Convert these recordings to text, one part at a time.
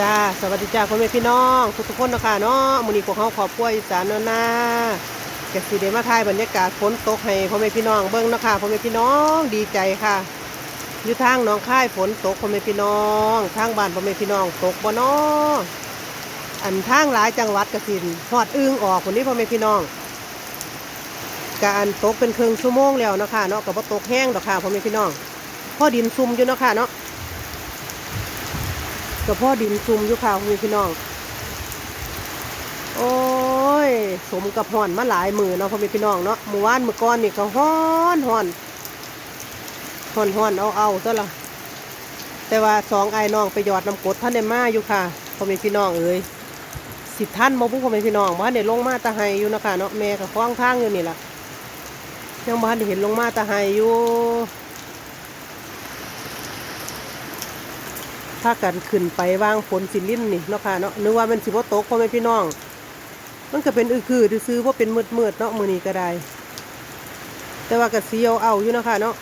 จ้า สวัสดีจ้าพ่อแม่พี่น้อง ทุกทุกๆคนนะคะเนาะมือนี้พวกเขาขอบครัวอีสานเนาะนะกสิได้มาถ่ายบรรยากาศฝนตกให้พ่อแม่พี่น้องเบิ่งนะคะพ่อแม่พี่น้องดีใจค่ะอยู่ทางหนองค่ายฝนตกพ่อแม่พี่น้องทางบ้านพ่อแม่พี่น้องตกบ่นาะอันทางหลายจังหวัดกสินฮอดอึ้งออกคนนี้พ่อแม่พี่น้อง การตกเป็นเครึ่งชั่วโมงแล้วนะคะเนาะก็บ่ตกแห้งดอกค่ะพ่อแม่พี่น้องพอดินซุ่มอยู่นะคะเนาะ กับพ่อดินซุ่มอยู่ค่ะคุณพี่น้อง โอ้ย สมกับห่อนมาหลายมือเนาะพ่อแม่พี่น้องเนาะเมื่อวานเมื่อก่อนนี่ก็ฮ้อนฮ้อนฮ้อนฮ้อนเอาเอาซะละแต่ว่าสองไอ้น้องไปหยอดน้ำกดท่านได้มาอยู่ค่ะพ่อแม่พี่น้องเอ้ยสิท่านมาบุ้พ่อแม่พี่น้องบ้านเด็ลงมาตาไฮอยู่นะคะเนาะแม่กับคล้องทางอยู่นี่แหละยังบ้านได้เห็นลงมาตาไฮอยู่ ถ้ากันขึ้นไปวางฝนสิลิ้นนี่เนาะค่ะเนาะนึกว่ามันสิบ่ตกพ่อแม่พี่น้อง มันก็เป็นอือคือซื้อว่าเป็นมืดมืดเนาะมือนี้ก็ได้ แต่ว่าก็สีเอาเอาอยู่เนาะค่ะเนาะ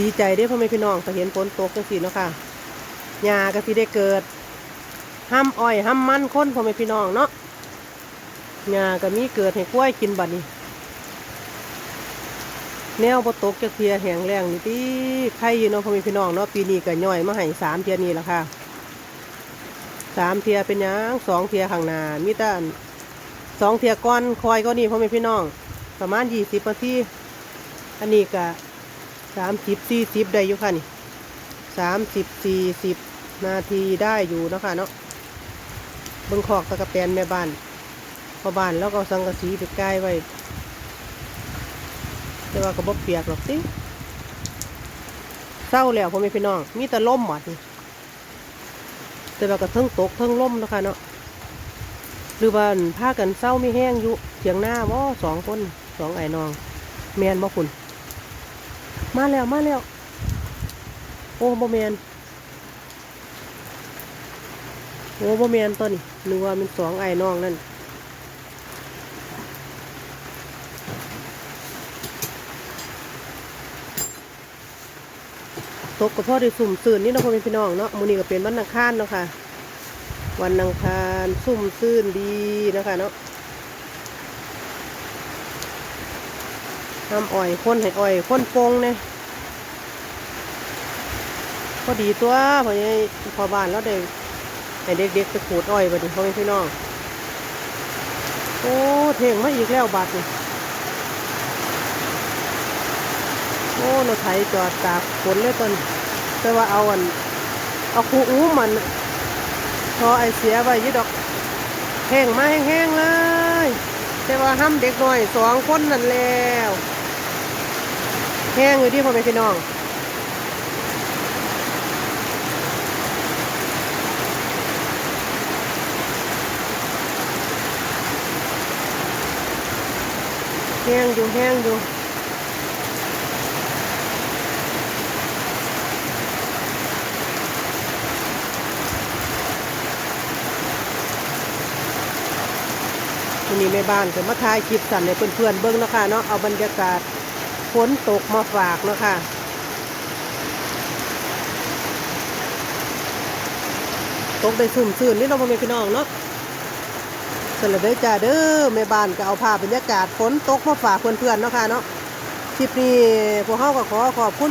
ดีใจเด้พ่อแม่พี่น้องถ้าเห็นฝนตกจังซี่เนาะค่ะหญ้าก็สิได้เกิดห้ามอ้อยห้ามมันคนพ่อแม่พี่น้องเนาะหญ้าก็มีเกิดให้กล้วยกินบัดนี้ แนวบ่ตกจักเทียแห้งแรงนี่ติใครอยู่เนาะพ่อแม่พี่น้องเนาะปีนี้ก็ย่อยมาให้สามเทียนี่ละค่ะสามเทียเป็นยังสองเทียข้างหน้ามีแต่สองเทียก้อนคอยก็นี่พ่อแม่พี่น้อง ประมาณยี่สิบนาทีอันนี้ก็สามสิบสี่สิบได้อยู่ค่ะนี่สามสิบสี่สิบนาทีได้อยู่เนาะคะเนาะเบิ่งขอกตะกะแตนแม่บ้านพอบ้านแล้วก็สังกะสีไปใกล้ไว้ แต่ว่าก็บ่เปียกหรอกสิเศร้าแล้วพ่อแม่พี่น้อง มีแต่ล่มหมดนี่แต่ว่าก็เทั้งตกเทั้งล่มนะคะเนาะหรือว่าอั่นพากันเศร้าไม่แห้งอยู่เถียงหน้าว่าสองคนสองไอ้น้องแมนบ่คุณ มาแล้วมาแล้ว โอ้บ่แมนโอ้บ่แมนตัวนี้นึกว่ามันสองไอ้น้องนั่น ตกกับพ่อได้สุ่มซื่นนี่เนาะพ่อแม่พี่น้องเนาะมื้อนี้ก็เป็นวันอังคารเนาะค่ะ วันอังคารสุ่มซื่นดีนะคะเนาะน้ำอ้อยคนให้อ้อยคนโปงเนี่ยพอดีตัวพอยังพอบ้านแล้วได้ให้เด็กๆไปขูดอ้อยบัดนี้พ่อแม่พี่น้อง โอ้เท่งมาอีกแล้วบาดนี่ โอ้รถไถจอดตากฝนเลยตอนแต่ว่าเอาอันเอาคูอู้มันพอไอเสียไว้ยี่ดอกแห้งมาแห้งๆเลย แต่ว่าห้ามเด็กหน่อยสองคนนั่นแล้วแห้งอยู่ที่พ่อแม่พี่น้องแห้งอยู่แห้งอยู่ วันนี้แม่บ้านก็มาถ่ายคลิปสั่นให้เพื่อนๆเบิ้งเนาะค่ะเนาะเอาบรรยากาศฝนตกมาฝากเนาะค่ะตกได้สุ่มซื่นนี่เนาพ่อแม่พี่น้องเนาะสำหรับเด้จ้าเด้อแม่บ้านก็เอาภาพบรรยากาศฝนตกมาฝากเพื่อนๆเนาะค่ะเนาะคลิปนี้พวกเขาก็ขอขอบคุณ